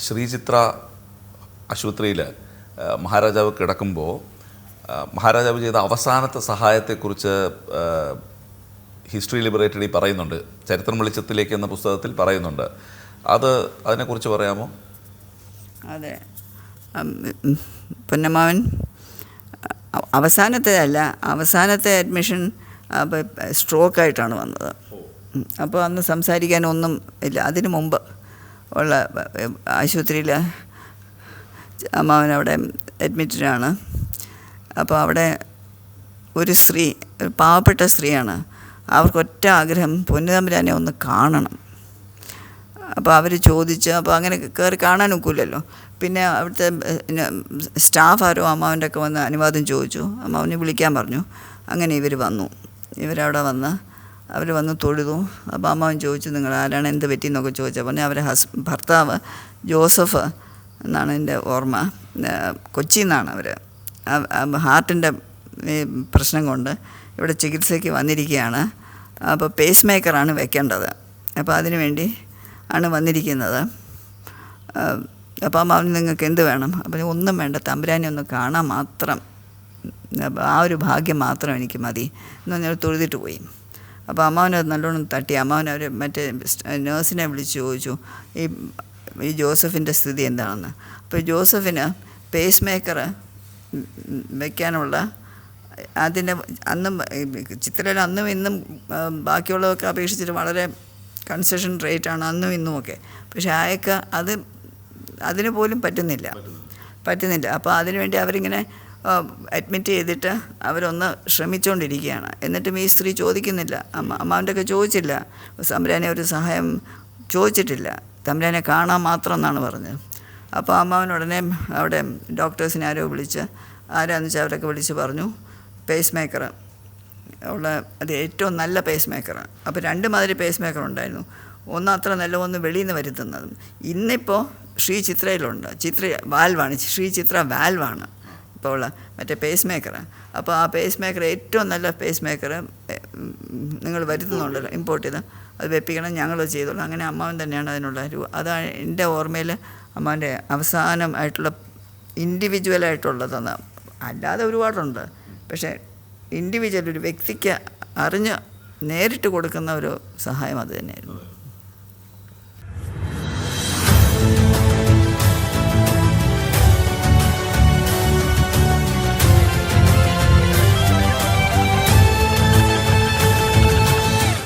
ശ്രീചിത്ര ആശുപത്രിയിൽ മഹാരാജാവ് കിടക്കുമ്പോൾ മഹാരാജാവ് ചെയ്ത അവസാനത്തെ സഹായത്തെക്കുറിച്ച് ഹിസ്റ്ററി ലിബറേറ്ററി പറയുന്നുണ്ട്. ചരിത്രം വെളിച്ചത്തിലേക്ക് എന്ന പുസ്തകത്തിൽ പറയുന്നുണ്ട്. അത് അതിനെക്കുറിച്ച് പറയാമോ? അതെ. പൊന്നമ്മാവൻ അവസാനത്തെ അല്ല അവസാനത്തെ അഡ്മിഷൻ സ്ട്രോക്കായിട്ടാണ് വന്നത്. അപ്പോൾ അന്ന് സംസാരിക്കാനൊന്നും ഇല്ല. അതിനു മുമ്പ് ഉള്ള ആശുപത്രിയിൽ അമ്മാവൻ അവിടെ അഡ്മിറ്റഡാണ്. അപ്പോൾ അവിടെ ഒരു സ്ത്രീ ഒരു പാവപ്പെട്ട സ്ത്രീയാണ്. അവർക്കൊറ്റ ആഗ്രഹം പൊന്നുതമ്പുരാനെ ഒന്ന് കാണണം. അപ്പോൾ അവർ ചോദിച്ച് അപ്പോൾ അങ്ങനെ കയറി കാണാൻ ഒക്കില്ലല്ലോ. പിന്നെ അവിടുത്തെ സ്റ്റാഫ് ആരോ അമ്മാവന്റെ ഒക്കെ വന്ന് അനുവാദം ചോദിച്ചു. അമ്മാവനെ വിളിക്കാൻ പറഞ്ഞു. അങ്ങനെ ഇവർ വന്നു. ഇവരവിടെ വന്ന് അവർ വന്ന് തൊഴുതു. അപ്പോൾ അമ്മാവൻ ചോദിച്ചു നിങ്ങൾ ആരാണ്? എന്ത് പറ്റിയെന്നൊക്കെ ചോദിച്ചാൽ പറഞ്ഞു അവരെ ഹസ് ഭർത്താവ് ജോസഫ് എന്നാണ് എന്റെ ഓർമ്മ. കൊച്ചിയിൽ നിന്നാണ് അവർ ഹാർട്ടിന്റെ പ്രശ്നം കൊണ്ട് ഇവിടെ ചികിത്സയ്ക്ക് വന്നിരിക്കുകയാണ്. അപ്പോൾ പേസ് മേക്കറാണ് വെക്കേണ്ടത്. അപ്പോൾ അതിനു വേണ്ടി ആണ് വന്നിരിക്കുന്നത്. അപ്പം അവന് നിങ്ങൾക്ക് എന്ത് വേണം? അപ്പം ഒന്നും വേണ്ട തമ്പുരാനെ ഒന്ന് കാണാൻ മാത്രം ആ ഒരു ഭാഗ്യം മാത്രം എനിക്ക് മതി. എന്ന് പറഞ്ഞാൽ തൊഴുതിട്ട് പോയി. അപ്പോൾ അമ്മാവനത് നല്ലോണം തട്ടി. അമ്മാവൻ അവർ മറ്റേ നേഴ്സിനെ വിളിച്ച് ചോദിച്ചു ഈ ഈ ജോസഫിന്റെ സ്ഥിതി എന്താണെന്ന്? അപ്പോൾ ജോസഫിന് പേസ് മേക്കർ വയ്ക്കാനുള്ള അതിന്റെ അന്നും ചിത്രയിൽ അന്നും ഇന്നും ബാക്കിയുള്ളതൊക്കെ അപേക്ഷിച്ചിട്ട് വളരെ കൺസെഷൻ റേറ്റാണ് അന്നും ഇന്നുമൊക്കെ പക്ഷേ അയക്ക അത് അതിന് പോലും പറ്റുന്നില്ല. പറ്റുന്നില്ല. അപ്പോൾ അതിനുവേണ്ടി അവരിങ്ങനെ അഡ്മിറ്റ് ചെയ്തിട്ട് അവരൊന്ന് ശ്രമിച്ചുകൊണ്ടിരിക്കുകയാണ് എന്നിട്ടും ഈ സ്ത്രീ ചോദിക്കുന്നില്ല. അമ്മ അമ്മാവന്റെയൊക്കെ ചോദിച്ചില്ല. സമരാനെ ഒരു സഹായം ചോദിച്ചിട്ടില്ല. തമ്പുരാനെ കാണാൻ മാത്രം എന്നാണ് പറഞ്ഞത്. അപ്പോൾ അമ്മാവൻ ഉടനെ അവിടെ ഡോക്ടേഴ്സിനെ ആരോ വിളിച്ച് ആരാന്ന് വെച്ചാൽ അവരൊക്കെ വിളിച്ച് പറഞ്ഞു. പേസ് മേക്കർ ഉള്ള അത് ഏറ്റവും നല്ല പേസ് മേക്കറാണ് അപ്പോൾ രണ്ട് മാതിരി പേസ് മേക്കർ ഉണ്ടായിരുന്നു. ഒന്ന് അത്ര നല്ല ഒന്ന് വെളിയിൽ നിന്ന് വരുത്തുന്നതും. ഇന്നിപ്പോൾ ശ്രീ ചിത്രയിലുണ്ട്. ചിത്ര വാൽവാണ് ശ്രീ ചിത്ര വാൽവാണ് ഉള്ള മറ്റേ പേസ് മേക്കർ അപ്പോൾ ആ പേസ് മേക്കർ ഏറ്റവും നല്ല പേസ് മേക്കർ നിങ്ങൾ വരുത്തുന്നുണ്ടല്ലോ ഇമ്പോർട്ട് ചെയ്ത്. അത് വെപ്പിക്കണം ഞങ്ങൾ ചെയ്തോളൂ. അങ്ങനെ അമ്മാവൻ തന്നെയാണ് അതിനുള്ള ഒരു അതാണ് എന്റെ ഓർമ്മയിൽ അമ്മാവന്റെ അവസാനമായിട്ടുള്ള ഇൻഡിവിജ്വലായിട്ടുള്ളതെന്ന് അല്ലാതെ ഒരുപാടുണ്ട്. പക്ഷേ ഇൻഡിവിജ്വൽ ഒരു വ്യക്തിക്ക് അറിഞ്ഞ് നേരിട്ട് കൊടുക്കുന്ന ഒരു സഹായം അത് തന്നെയായിരുന്നു.